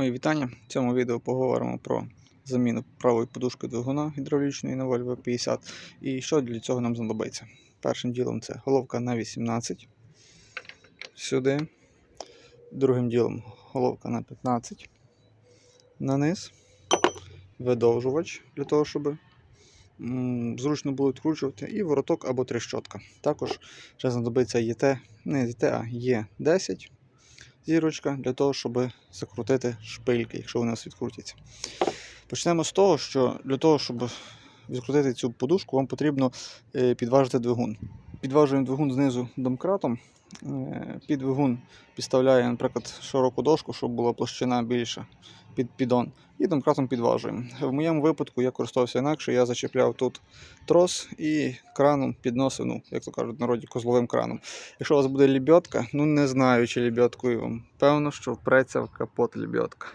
Мої вітання. В цьому відео поговоримо про заміну правої подушки двигуна гідравлічної на Volvo 50 і що для цього нам знадобиться. Першим ділом це головка на 18 сюди. Другим ділом головка на 15 на низ, видовжувач для того, щоб зручно було відкручувати, і вороток або трещотка. Також ще знадобиться ЄТ, не ЄТ, а Є10 зірочка для того, щоб закрутити шпильки, якщо вони у нас відкрутяться. Почнемо з того, що для того, щоб відкрутити цю подушку, вам потрібно е, підважити двигун. Підважуємо двигун знизу домкратом. Е, Під двигун підставляємо, наприклад, широку дошку, щоб була площина більша під піддон. І домкратом підважуємо. В моєму випадку я користувався інакше, я зачепляв тут трос і краном підносив, ну, як то кажуть, в народі козловим краном. Якщо у вас буде лебедка, ну не знаю, чи лебедкою вам. Певно, що впреться в капот лебедка.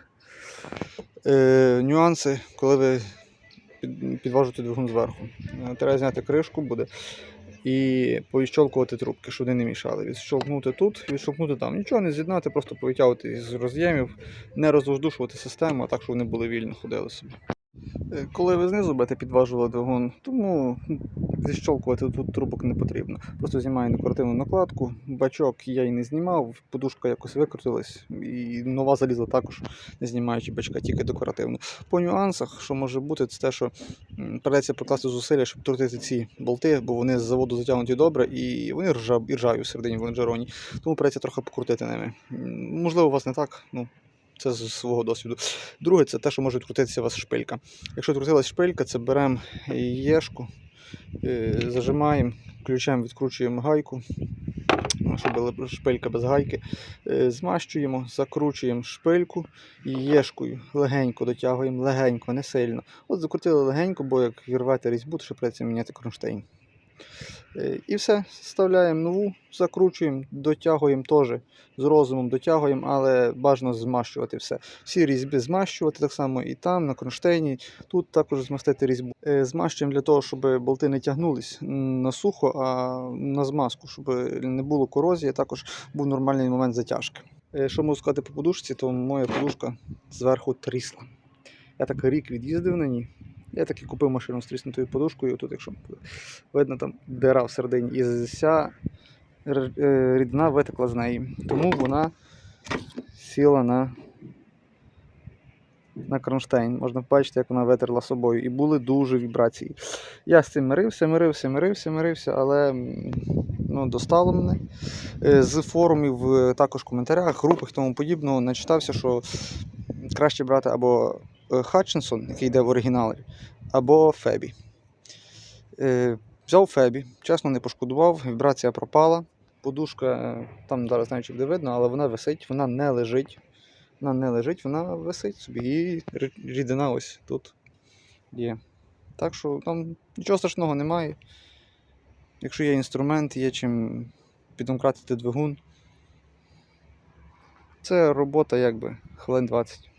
Е, нюанси, коли ви підважуєте двигун зверху. Е, треба зняти кришку буде і повіщолкувати трубки, щоб вони не мішали. Відщолкнути тут, відщолкнути там. Нічого не з'єднати, просто повитягувати з роз'ємів, не розвоздушувати систему, а так, щоб вони були вільно ходили собі. Е, Коли ви знизу будете підважувати двигун, тому зіщолкувати тут трубок не потрібно. Просто знімаю декоративну накладку, бачок я і не знімав, подушка якось викрутилась, і нова залізла також, не знімаючи бачка, тільки декоративно. По нюансах, що може бути, це те, що придеться покласти зусилля, щоб крутити ці болти, бо вони з заводу затягнуті добре і вони ржав, і ржаві всередині в лонжероні, тому придеться трохи покрутити ними. Можливо, у вас не так. ну. Це з свого досвіду. Друге, це те, що може відкрутитися у вас шпилька. Якщо відкрутилась шпилька, це беремо єшку, е, зажимаємо, включаємо, відкручуємо гайку, ну, щоб шпилька без гайки. Е, Змащуємо, закручуємо шпильку і єшкою легенько дотягуємо, легенько, не сильно. От закрутили легенько, бо як вірвати різьбу, то ще придеться міняти кронштейн. Е, І все, вставляємо нову, закручуємо, дотягуємо теж з розумом, дотягуємо, але бажано змащувати все. Всі різьби змащувати так само і там, на кронштейні. Тут також змастити різьбу. Е, Змащуємо для того, щоб болти не тягнулись на сухо, а на змазку, щоб не було корозії, також був нормальний момент затяжки. Е, Що можу сказати по подушці, то моя подушка зверху трісла. Я так рік від'їздив на ній. Я таки купив машину з тріснутою подушкою. Тут, якщо видно, там дира всередині. І вся е, рідина витекла з неї. Тому вона сіла на, на кронштейн. Можна бачити, як вона витерла собою. І були дуже вібрації. Я з цим мирився, мирився, мирився, мирився, але ну, достало мене. Е, З форумів, е, також в коментарях, групах і тому подібного, начитався, що краще брати або е, Хатчинсон, який йде в оригіналі, або Фебі. Е, Взяв Фебі, чесно не пошкодував, вібрація пропала. Подушка, е, там зараз чи буде видно, але вона висить, вона не лежить. Вона не лежить, вона висить собі. І рідина ось тут є. Так що там нічого страшного немає. Якщо є інструмент, є чим підомкратити двигун. Це робота якби хвилин 20.